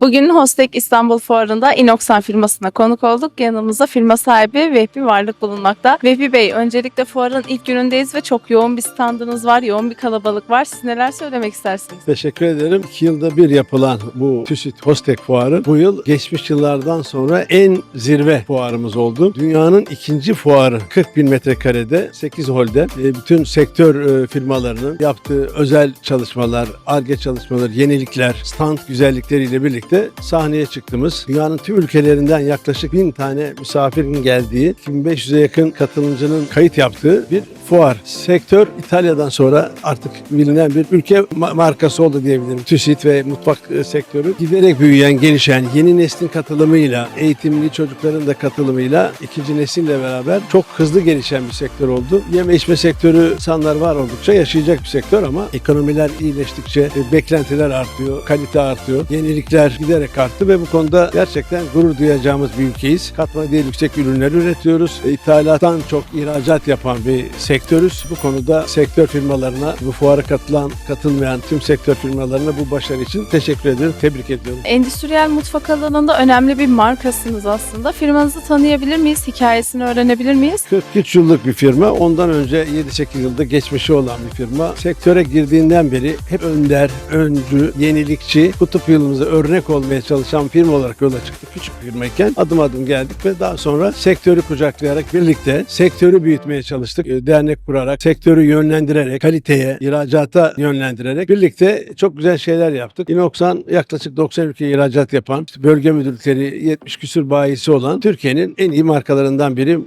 Bugün Hostek İstanbul Fuarı'nda Inoxan firmasına konuk olduk. Yanımızda firma sahibi Vehbi Varlık bulunmakta. Vehbi Bey, öncelikle fuarın ilk günündeyiz ve çok yoğun bir standınız var, yoğun bir kalabalık var. Siz neler söylemek istersiniz? Teşekkür ederim. İki yılda bir yapılan bu TÜSİT Hostek Fuarı bu yıl geçmiş yıllardan sonra en zirve fuarımız oldu. Dünyanın ikinci fuarı 40 bin metrekarede 8 holde e, bütün sektör e, firmalarının yaptığı özel çalışmalar, ARGE çalışmaları, yenilikler, stand güzellikleriyle birlikte sahneye çıktığımız dünyanın tüm ülkelerinden yaklaşık bin tane misafirin geldiği 2500'e yakın katılımcının kayıt yaptığı bir fuar. Sektör İtalya'dan sonra artık bilinen bir ülke ma- markası oldu diyebilirim. TÜSİT ve mutfak e, sektörü giderek büyüyen, gelişen, yeni neslin katılımıyla, eğitimli çocukların da katılımıyla ikinci nesille beraber çok hızlı gelişen bir sektör oldu. Yeme içme sektörü insanlar var oldukça yaşayacak bir sektör ama ekonomiler iyileştikçe e, beklentiler artıyor, kalite artıyor, yenilikler giderek arttı ve bu konuda gerçekten gurur duyacağımız bir ülkeyiz. Katma değeri yüksek ürünler üretiyoruz. İthalattan çok ihracat yapan bir sektörüz. Bu konuda sektör firmalarına, bu fuara katılan, katılmayan tüm sektör firmalarına bu başarı için teşekkür ediyorum, tebrik ediyorum. Endüstriyel mutfak alanında önemli bir markasınız aslında. Firmanızı tanıyabilir miyiz? Hikayesini öğrenebilir miyiz? 43 yıllık bir firma. Ondan önce 7-8 yılda geçmişi olan bir firma. Sektöre girdiğinden beri hep önder, öncü, yenilikçi, kutup yılımıza örnek olmaya çalışan firma olarak yola çıktık. Küçük bir firmayken adım adım geldik ve daha sonra sektörü kucaklayarak birlikte sektörü büyütmeye çalıştık. Ee, Dernek kurarak, sektörü yönlendirerek, kaliteye, ihracata yönlendirerek birlikte çok güzel şeyler yaptık. Inoxan yaklaşık 90 ülkeye ihracat yapan, bölge müdürlükleri 70 küsür bayisi olan Türkiye'nin en iyi markalarından biri.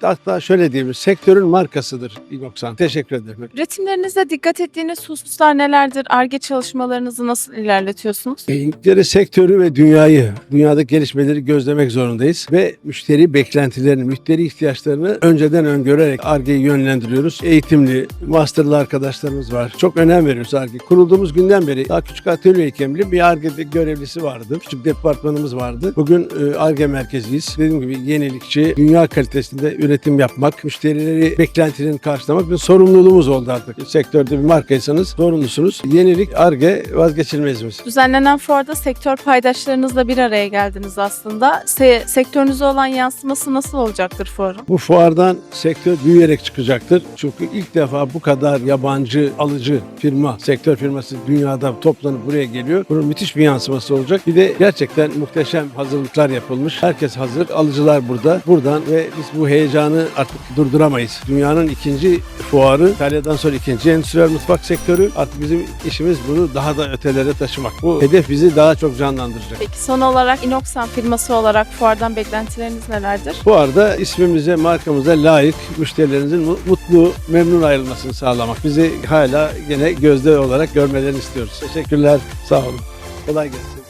Hatta şöyle diyelim, sektörün markasıdır Inoxan. Teşekkür ederim. Üretimlerinizde dikkat ettiğiniz hususlar nelerdir? ARGE çalışmalarınızı nasıl ilerletiyorsunuz? Bir kere sektörü ve dünyayı, dünyadaki gelişmeleri gözlemek zorundayız ve müşteri beklentilerini, müşteri ihtiyaçlarını önceden öngörerek ARGE'yi yönlendiriyoruz. Eğitimli, masterlı arkadaşlarımız var. Çok önem veriyoruz ARGE. Kurulduğumuz günden beri daha küçük atölyeyken bile bir ARGE görevlisi vardı. Küçük departmanımız vardı. Bugün e, ARGE merkeziyiz. Dediğim gibi yenilikçi, dünya kalitesinde üretim yapmak, müşterileri beklentilerini karşılamak bir sorumluluğumuz oldu artık. Sektörde bir markaysanız sorumlusunuz. Yenilik, ARGE vazgeçilmezimiz. Düzenlenen fuarda sektör paydaşlarınızla bir araya geldiniz aslında. Se- sektörünüze olan yansıması nasıl olacaktır fuarın? Bu fuardan sektör büyüyerek çıkacaktır. Çünkü ilk defa bu kadar yabancı alıcı firma, sektör firması dünyada toplanıp buraya geliyor. Bunun müthiş bir yansıması olacak. Bir de gerçekten muhteşem hazırlıklar yapılmış. Herkes hazır. Alıcılar burada. Buradan ve biz bu heyecanı artık durduramayız. Dünyanın ikinci fuarı, İtalya'dan sonra ikinci endüstriyel mutfak sektörü. Artık bizim işimiz bunu daha da ötelere taşımak. Bu hedef bizi daha çok canlandıracak. Peki son olarak Inoxan firması olarak fuardan beklentileriniz nelerdir? Bu arada ismimize, markamıza layık müşterilerinizin mu- mutlu, memnun ayrılmasını sağlamak. Bizi hala gene gözde olarak görmelerini istiyoruz. Teşekkürler, sağ olun. Kolay gelsin.